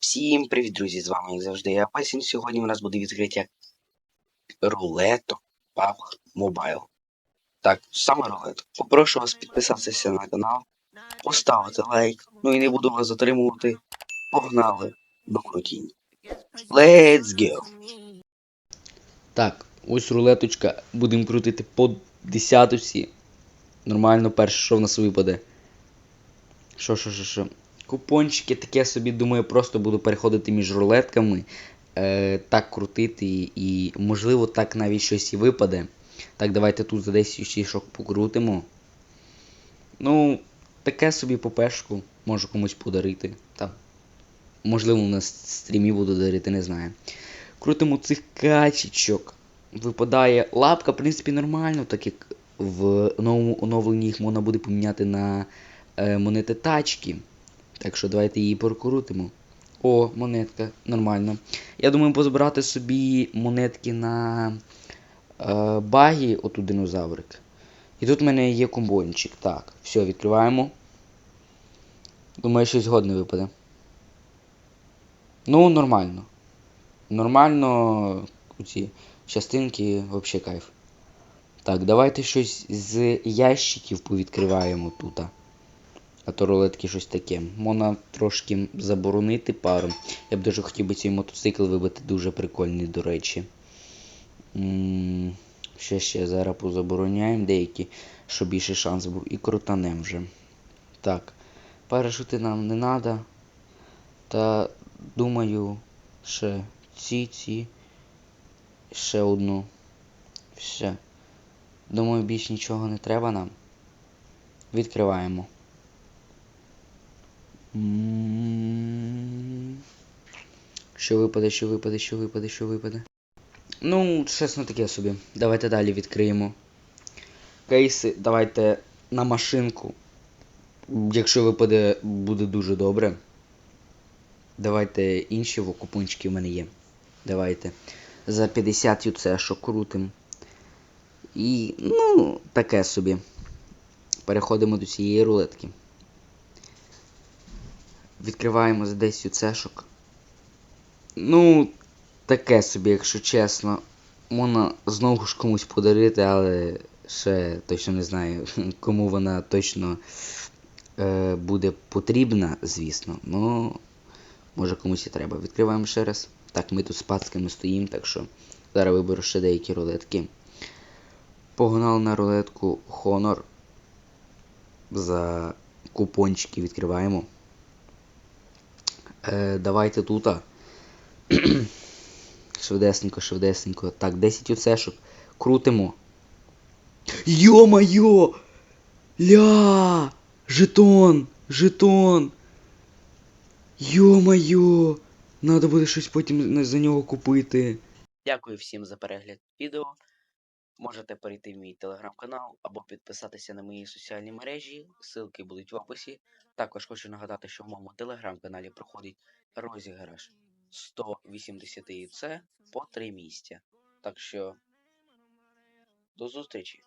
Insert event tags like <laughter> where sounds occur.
Всім привіт, друзі! З вами, як завжди, я Пасін. Сьогодні у нас буде відкриття рулету PUBG Mobile. Так, саме рулету. Попрошу вас підписатися на канал, поставити лайк, ну і не буду вас затримувати. Погнали до крутінь. Let's go! Так, ось рулеточка. Будемо крутити по десяточці. Нормально, перше, що в нас випаде. Що, що, що, що. Купончики таке собі, думаю, просто буду переходити між рулетками. Е, так крутити і, можливо, так навіть щось і випаде. Так, давайте тут за 10 шок покрутимо. Ну, таке собі попешку можу комусь подарити. Там. Можливо, на стрімі буду дарити, не знаю. Крутимо цих качечок. Випадає лапка, в принципі, нормально, так як в новому оновленні їх можна буде поміняти на е, монети тачки. Так що давайте її прокрутимо. О, монетка, нормально. Я думаю, позбирати собі монетки на е, багі, отут динозаврик. І тут в мене є комбончик. Так, все, відкриваємо. Думаю, щось годне випаде. Ну, нормально. Нормально ці частинки взагалі кайф. Так, давайте щось з ящиків повідкриваємо тут. А щось таке. Можна трошки заборонити пару. Я б дуже хотів би цей мотоцикл вибити дуже прикольний, до речі. Ще ще зараз позабороняємо деякі, щоб більше шанс був. І крутанем вже. Так. Парашути нам не треба. Та думаю, ще ці, ці. Ще одну. Все. Думаю, більш нічого не треба нам. Відкриваємо. Що випаде, що випаде, що випаде, що випаде. Ну, чесно таке собі. Давайте далі відкриємо. Кейси, давайте на машинку. Якщо випаде, буде дуже добре. Давайте інші купончики в мене є. Давайте. За 50 юце, що крутим. І, ну, таке собі. Переходимо до цієї рулетки. Відкриваємо за 10 юцешок. Ну, таке собі, якщо чесно. Можна знову ж комусь подарити, але ще точно не знаю, <laughs> кому вона точно е, буде потрібна, звісно. Ну, може комусь і треба. Відкриваємо ще раз. Так, ми тут з пацками стоїмо, так що зараз виберу ще деякі рулетки. Погнали на рулетку Honor. За купончики відкриваємо. Е, давайте тут. <clears throat> швидесенько, швидесенько. Так, 10 оцешок. Крутимо. Йо-майо! Ля! Жетон! Жетон! Йо-майо! Надо буде щось потім за нього купити. Дякую всім за перегляд відео. Можете перейти в мій телеграм-канал або підписатися на мої соціальні мережі. Ссылки будуть в описі. Також хочу нагадати, що в моєму телеграм-каналі проходить розіграш 180 яйце по 3 місця. Так що до зустрічі!